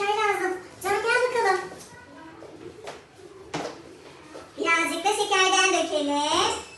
çay lazım. Can gel bakalım. Birazcık da şekerden dökelim.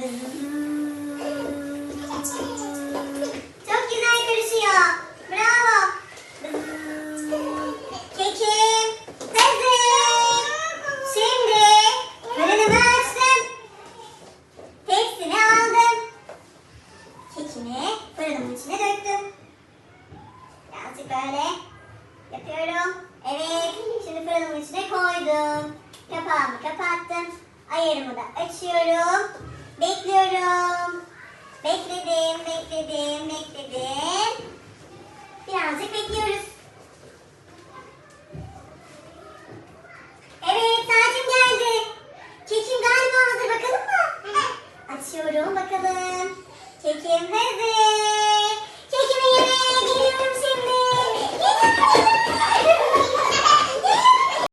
Çok güzel görüşüyor. Bravo. Keki. Hazır. Şimdi fırınımı açtım. Tepsini aldım. Kekimi fırınımın içine döktüm. Birazcık böyle yapıyorum. Evet. Şimdi fırınımın içine koydum. Kapağımı kapattım. Ayarımı da açıyorum. Bekliyorum. Bekledim, bekledim, bekledim.